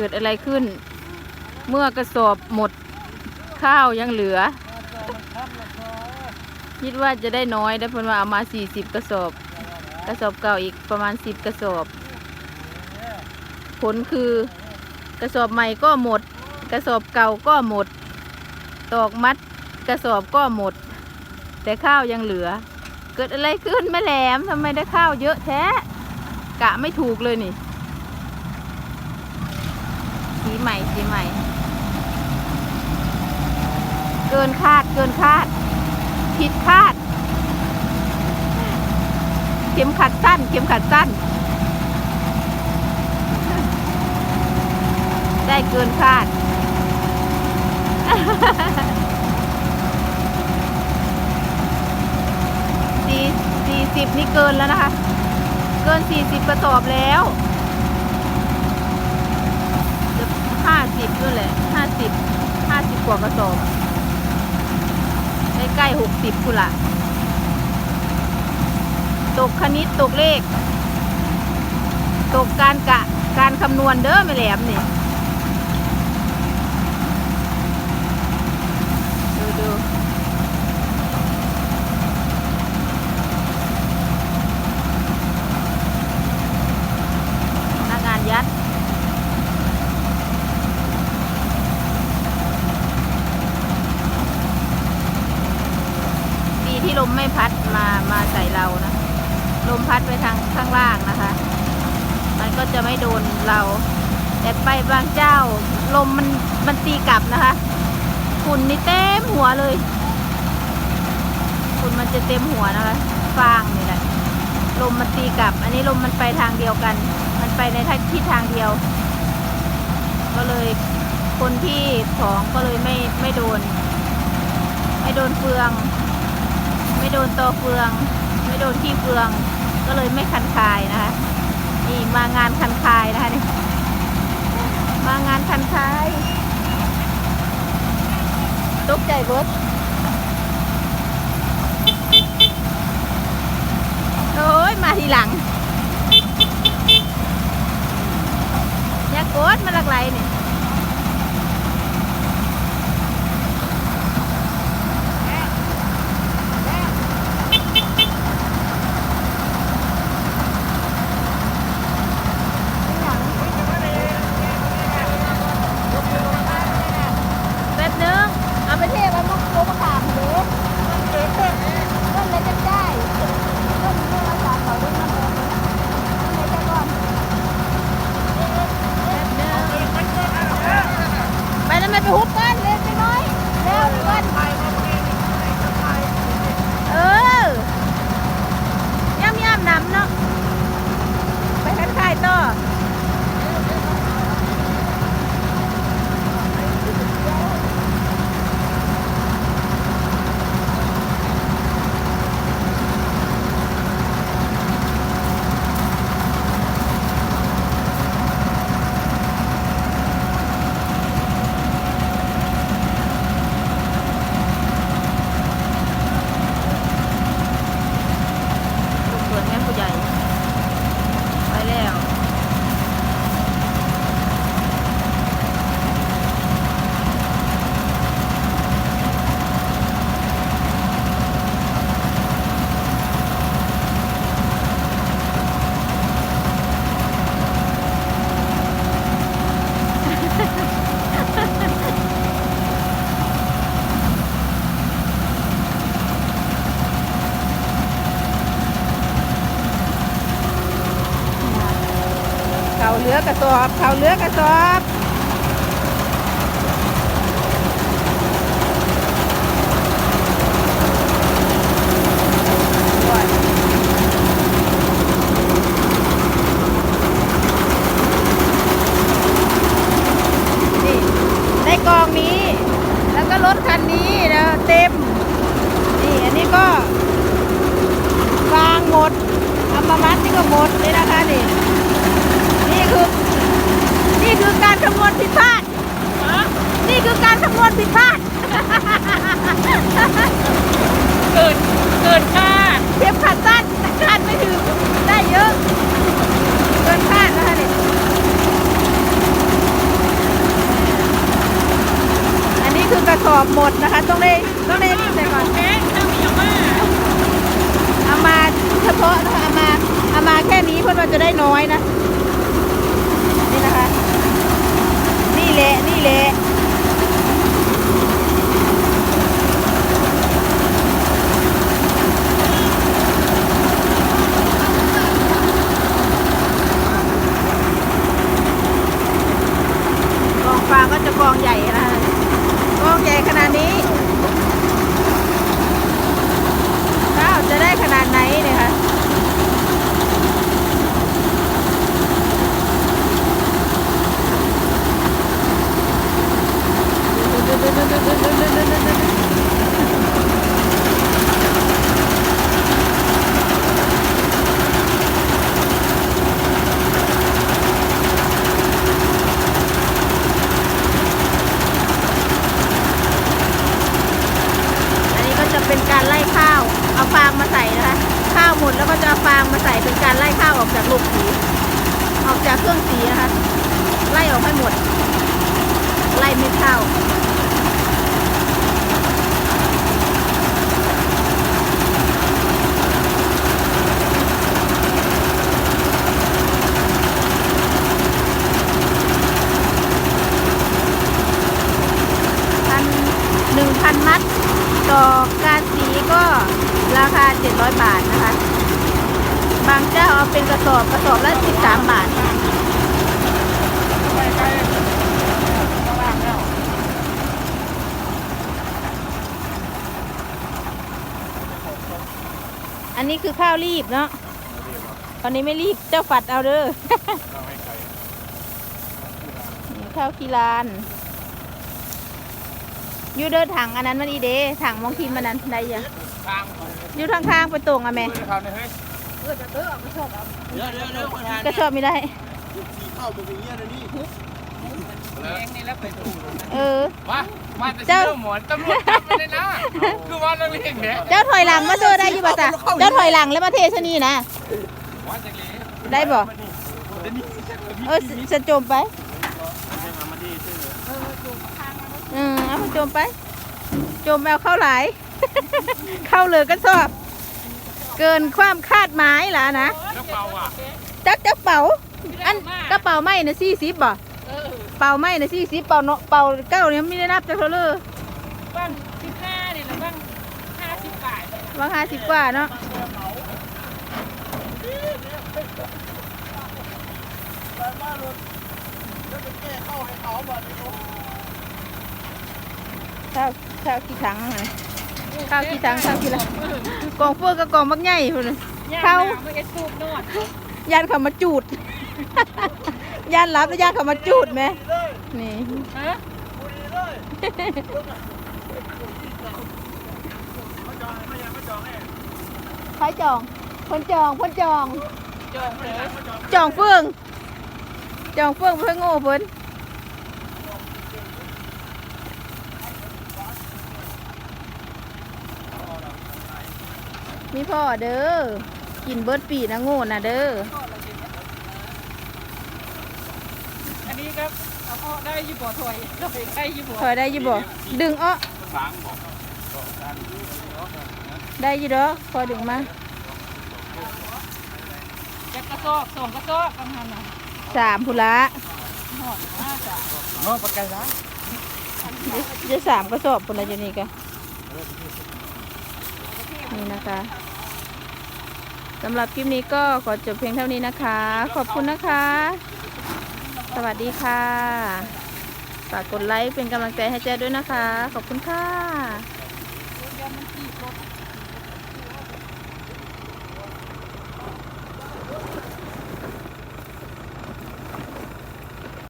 กิดอะไรขึ้น เมื่อกระสอบหมดข้าวยังเหลือ คิดว่าจะได้น้อยได้เพิ่นว่าเอามาสี่สิบกระสอบ กระสอบเก่าอีกประมาณสิบกระสอบ ผลคือกระสอบใหม่ก็หมด กระสอบเก่าก็หมด ตอกมัดกระสอบก็หมด แต่ข้าวยังเหลือ เกิดอะไรขึ้นแม่แหลมทำไมได้ข้าวเยอะแท้ กะไม่ถูกเลยนี่ สีใหม่สีใหม่ เกินคาดเกินคาด ผิดคาด เข็มขัดสั้น เข็มขัดสั้น ได้เกินคาดสี่สี่สิบนี่เกินแล้วนะคะ เกินสี่สิบกระสอบแล้วจะ ห้าสิบด้วยแหละห้าสิบห้าสิบกว่ากระสอบใกล้ๆหกสิบคุณละตกคณิตตกเลข ตกการกะการคำนวณเด้อไม่แหลมนี่ ดูดูพนักงานยัด ดีที่ลมไม่พัดมามาใส่ เรานะลมพัดไปทางข้างล่างนะคะ มันก็จะไม่โดนเรา แต่ไปบางเจ้า ลมมันมันตีกลับนะคะฝุ่นนี่เต็มหัวเลยฝุ่นมันจะเต็มหัวนะคะฟางนี่แหละลมมันตีกลับ อันนี้ลมมันไปทางเดียวกัน มันไปในทิศทางเดียว ก็เลยคนที่สองก็เลยไม่ไม่โดน ไม่โดนเฟือง ไม่โดนตอเฟือง โดนที่เฟือง ก็เลยไม่คันคายนะคะ นี่มางานคันคายนะคะนี่มางานคันคายตกใจเบิด เขาเหลือกระสอบเขาเหลือกระสอบ นี่ในกองนี้ แล้วก็รถคันนี้นะเต็ม นี่ อันนี้ก็ฟางหมดอัมมามัดนี่ก็หมดนี่นะคะนี่ นี่คือ นี่คือการคำน อบหมดนะคะ ต้องได้ต้องได้รีบใส่ก่อนแม่เจ้ามีอย่างว่าเอามาเฉพาะนะคะเอามาเอามาแค่นี้เพื่อนว่าจะได้น้อยนะ นี่นะคะ นี่แหละนี่แหละกองฟางก็จะกองใหญ่นะคะกองใหญ่ขนาดนี้ข้าวจะได้ขนาดไหนเนี่ยคะ อันนี้ก็จะเป็นการไล่ข้าว เอาฟางมาใส่นะคะ ข้าวหมดแล้วก็จะเอาฟางมาใส่เป็น การไล่ข้าวออกจากลูกสีออกจากเครื่องสีนะคะไล่ออกให้หมด ไล่เม็ดข้าวพันหนึ่งพันมัด ต่อการสีก็ราคา 700 บาทนะคะ บางเจ้าเอาเป็นกระสอบกระสอบละ13บาท อันนี้คือข้าวรีบเนาะตอนนี้ไม่รีบเจ้าฝัดเอาเด้อข้าวกีรานยูเดินถังอันนั้นมันอีเดถังมองทีมันนั้นได้ยังยูทางข้างไปตรงอะแม่ เพื่อนเขาเนี่ยเฮ้ยเออจะเตอเอากระสอบเอาเดี๋ยวเดี๋ยวเดี๋ยวประธานก็ชอบไม่ได้แรงนี่แล้วไปถูกเออ มามาแต่เชื่อหมอนตำรวจจับไปเลยนะคือว่าเราเรียกเนี่ยเจ้าถอยหลังมาเจอได้อยู่ป่ะจ๊ะเจ้าถอยหลังแล้วมาเทชะนีนะ ว่าจากนี้ได้บ่เออจะโจมไปเออเอามาโจมไปโจมไปเอาเข้าหลาย เข้าเลยก็ชอบ เกินความคาดหมายล่ะนะแล้วเปล่าอะจักจักเป๋า อันกระเป๋าไม้นะสี่สิบบ่เออเป่าไม้นะสี่สิบเป่าเนาะเป่าเก้าเนี่ยไม่ได้นับจากเท่าเลยบ้างสิบห้านี่แหละบ้างห้าสิบบาทว่าห้าสิบกว่าเนาะข้าวข้าวกี่ถังอะ ข้าวกี่ถังข้าวกี่ละกองเฟืองกับกองมักใหญ่พุ่นน่ะเข้าไม่ได้สูบนวดย่านเขามาจูดย่านรับแล้วย่านเขามาจูดไหมนี่ฮะใครจองคนจองคนจองจองเลยจองเฟืองจองเฟืองเพื่อโง่เพิ่น มีพ่อเด้อ กินเบิร์ดปีนะโง่นะเด้อ อันนี้ครับเอาพ่อได้ยี่บ่อถอยถอยได้ยี่บ่อถอยได้อยี่บ่ดึงอ้อทางบอกได้อยี่ดอกพอดึงมาจะกระสอบสองกระสอบกำลังน่ะสามพุละหอดห้าจ้ะน้องประกันนะจะสามกระสอบพุละอยู่นี่กะ นี่นะคะสำหรับคลิปนี้ก็ขอจบเพียงเท่านี้นะคะ ขอบคุณนะคะ สวัสดีค่ะฝากกดไลค์เป็นกำลังใจให้แจ้ด้วยนะคะ ขอบคุณค่ะ